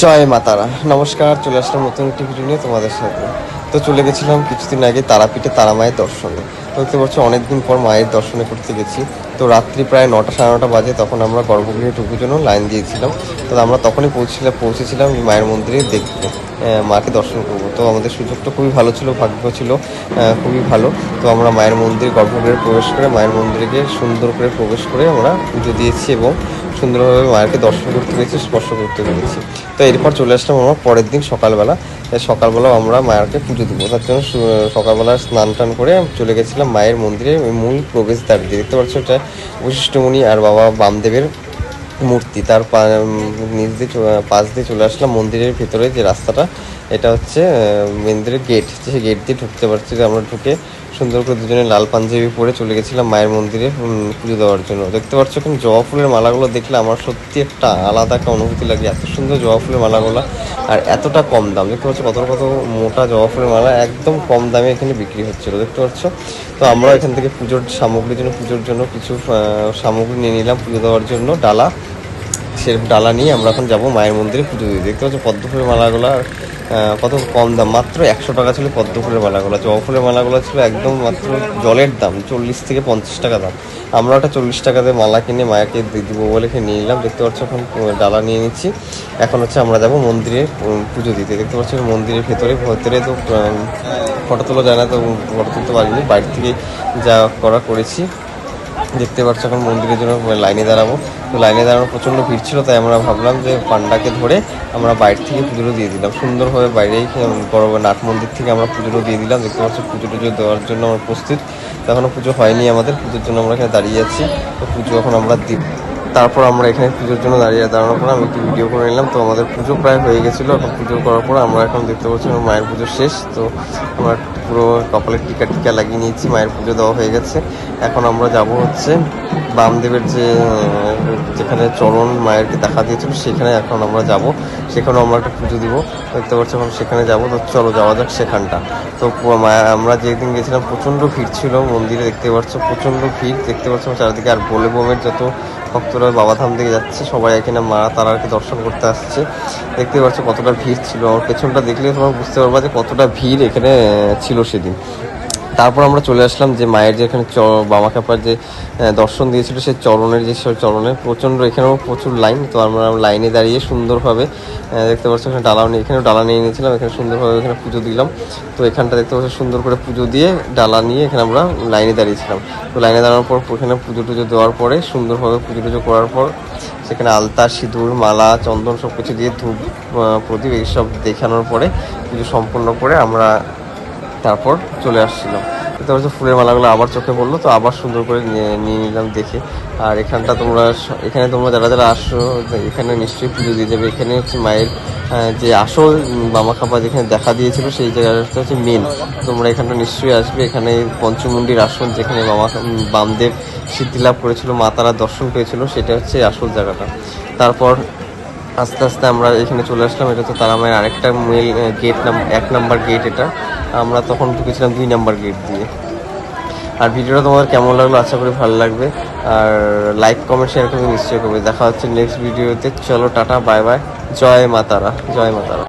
জয় মাতারা নমস্কার, চলে আসলাম নতুন একটি ভিডিও নিয়ে তোমাদের সাথে। তো চলে গেছিলাম কিছুদিন আগে তারাপীঠে তারা মায়ের দর্শনে। তো দেখতে পাচ্ছ, অনেকদিন পর মায়ের দর্শনে করতে গেছি। তো রাত্রি প্রায় নটা সাড়ে নটা বাজে, তখন আমরা গর্ভগৃহে ঢুকুর জন্য লাইন দিয়েছিলাম। তো আমরা তখনই পৌঁছছিলাম পৌঁছেছিলাম মায়ের মন্দিরে দেখতে। মাকে দর্শন করব। তো আমাদের সুযোগটা খুবই ভালো ছিল, ভাগ্য ছিল খুবই ভালো। তো আমরা মায়ের মন্দির গর্ভগৃহে প্রবেশ করে মায়ের মন্দিরে সুন্দর করে প্রবেশ করে আমরা পুজো দিয়েছি এবং সুন্দরভাবে মায়েরকে দর্শন করতে পেরেছি স্পর্শ করতে পেরেছি তো এরপর চলে আসলাম আমরা পরের দিন সকালবেলা। তাই সকালবেলাও আমরা মায়েরকে পুজো দেবো। তার জন্য সকালবেলা স্নান টান করে চলে গেছিলাম মায়ের মন্দিরে মূল প্রবেশদ্বার। দিয়ে দেখতে পাচ্ছ এটা বৈশিষ্ট্যমণি আর বাবা বামদেবের মূর্তি। তার নিচ দিয়ে পাশ দিয়ে চলে আসলাম মন্দিরের ভেতরে যে রাস্তাটা। এটা হচ্ছে মন্দিরের গেট সেই গেট দিয়ে ঢুকতে পারছি। আমরা ঢুকে সুন্দর করে দুজনে লাল পাঞ্জাবি পরে চলে গেছিলাম মায়ের মন্দিরে পুজো দেওয়ার জন্য। দেখতে পাচ্ছ এখন জবা ফুলের মালাগুলো দেখলে আমার সত্যি একটা আলাদা একটা অনুভূতি লাগে। এত সুন্দর জবা ফুলের মালাগুলো আর এতটা কম দাম। দেখতে পাচ্ছ কত কত মোটা জবা ফুলের মালা একদম কম দামে এখানে বিক্রি হচ্ছিল দেখতে পাচ্ছ? তো আমরা এখান থেকে পুজোর সামগ্রীর জন্য পুজোর জন্য কিছু সামগ্রী নিয়ে নিলাম পুজো দেওয়ার জন্য। ডালা সেরকম ডালা নিয়ে আমরা এখন যাব মায়ের মন্দিরে পুজো দিতে। দেখতে পাচ্ছ পদ্ম ফুলের মালাগুলো আহ, কত কম দাম? মাত্র একশো টাকা ছিল পদ্ম ফুলের মালাগুলো। জবা ফুলের মালাগুলো ছিল একদম মাত্র জলের দাম, চল্লিশ থেকে পঞ্চাশ টাকা দাম। আমরা একটা চল্লিশ টাকাতে মালা কিনে মায়াকে দিব বলে নিয়ে নিলাম দেখতে পাচ্ছ এখন ডালা নিয়ে নিচ্ছি। এখন হচ্ছে আমরা যাব মন্দিরে পুজো দিতে। দেখতে পাচ্ছ মন্দিরের ভেতরে ভেতরে তো ফটো তোলা যায় না, তো ফটো তুলতে পারিনি। বাইরে থেকে যা করা করেছি। দেখতে পাচ্ছ এখন মন্দিরের জন্য লাইনে দাঁড়াবো। তো লাইনে দাঁড়ানো প্রচণ্ড ভিড় ছিল, তাই আমরা ভাবলাম যে পান্ডাকে ধরে আমরা বাইরে থেকে পুজোটা দিয়ে দিলাম। সুন্দরভাবে বাইরেই বড় নাট মন্দির থেকে আমরা পুজোটা দিয়ে দিলাম। দেখতে পাচ্ছি পুজো টুজো দেওয়ার জন্য আমরা প্রস্তুত। তো এখনও পুজো হয়নি আমাদের, পুজোর জন্য আমরা এখানে দাঁড়িয়ে আছি। তো পুজো এখন আমরা দিব। তারপর আমরা এখানে পুজোর জন্য দাঁড়িয়ে দাঁড়ানোর পর আমি একটু ভিডিও করে নিলাম। তো আমাদের পুজো প্রায় হয়ে গেছিল, এখন পুজো করার পর আমরা এখন দেখতে পাচ্ছি আমার মায়ের পুজো শেষ। তো আমরা পুরো কপালে টিকা টিকা লাগিয়ে নিয়েছি, মায়ের পুজো দেওয়া হয়ে গেছে। এখন আমরা যাব হচ্ছে বামদেবের যে, যেখানে চরণ মায়েরকে দেখা দিয়েছিল, সেখানে এখন আমরা যাব। সেখানেও আমরা একটা পুজো দিব। দেখতে পাচ্ছি এখন সেখানে যাব। তো চলো, যাওয়া যাক সেখানটা। তো আমরা যেদিন গেছিলাম, প্রচণ্ড ভিড় ছিল মন্দিরে, দেখতে পাচ্ছ প্রচণ্ড ভিড়। দেখতে পাচ্ছ চারিদিকে আর বলে বোমের যত ভক্তরা বাবাধাম দিকে যাচ্ছে, সবাই এখানে মা তারাকে দর্শন করতে আসছে। দেখতে পাচ্ছ কতটা ভিড় ছিল। আমার পেছনটা দেখলে তোমার বুঝতে পারবা যে কতটা ভিড় এখানে ছিল সেদিন। তারপর আমরা চলে আসলাম যে মায়ের যে এখানে বামা কাপার যে দর্শন দিয়েছিল সে চরণের যে সব চরণে প্রচণ্ড, এখানেও প্রচুর লাইন তো আমরা লাইনে দাঁড়িয়ে সুন্দরভাবে দেখতে পাচ্ছি এখানে ডালা নিয়ে, এখানেও ডালা নিয়ে নিয়েছিলাম, এখানে সুন্দরভাবে এখানে পুজো দিলাম। তো এখানটা দেখতে পাচ্ছি সুন্দর করে পুজো দিয়ে ডালা নিয়ে এখানে আমরা লাইনে দাঁড়িয়েছিলাম। তো লাইনে দাঁড়ানোর পর এখানে পুজো টুজো দেওয়ার পরে সুন্দরভাবে পুজো টুজো করার পর সেখানে আলতা, সিঁদুর, মালা, চন্দন সব কিছু দিয়ে ধূপ প্রদীপ এইসব দেখানোর পরে পুজো সম্পন্ন করে আমরা তারপর চলে আসছিলাম। তারপর পাচ্ছ ফুলের মালাগুলো আবার চোখে পড়ল তো আবার সুন্দর করে নিয়ে নিলাম দেখে। আর এখানটা তোমরা এখানে তোমরা যারা যারা আসো এখানে নিশ্চয়ই পুজো দিয়ে যাবে। এখানে হচ্ছে মায়ের যে আসল উম, বামা খাপা যেখানে দেখা দিয়েছিল সেই জায়গাটা হচ্ছে মেন। তোমরা এখানটা নিশ্চয়ই আসবে। এখানে পঞ্চমুন্ডির আসন যেখানে বামা বামদেব সিদ্ধি লাভ করেছিল মা তারা দর্শন পেয়েছিল সেটা হচ্ছে আসল জায়গাটা। তারপর আস্তে আস্তে আমরা এখানে চলে আসলাম। এটা তো তারামায়ের আরেকটা মেল গেট নাম, এক নাম্বার গেট এটা। আমরা তখন ঢুকেছিলাম দুই নাম্বার গেট দিয়ে। আর ভিডিওটা তোমাদের কেমন লাগল আশা করি ভালো লাগবে। আর লাইক কমেন্ট শেয়ার করবে, নিশ্চয়ই করবে। দেখা হচ্ছে নেক্সট ভিডিওতে চলো, টাটা বাই বাই জয় মাতারা জয় মাতারা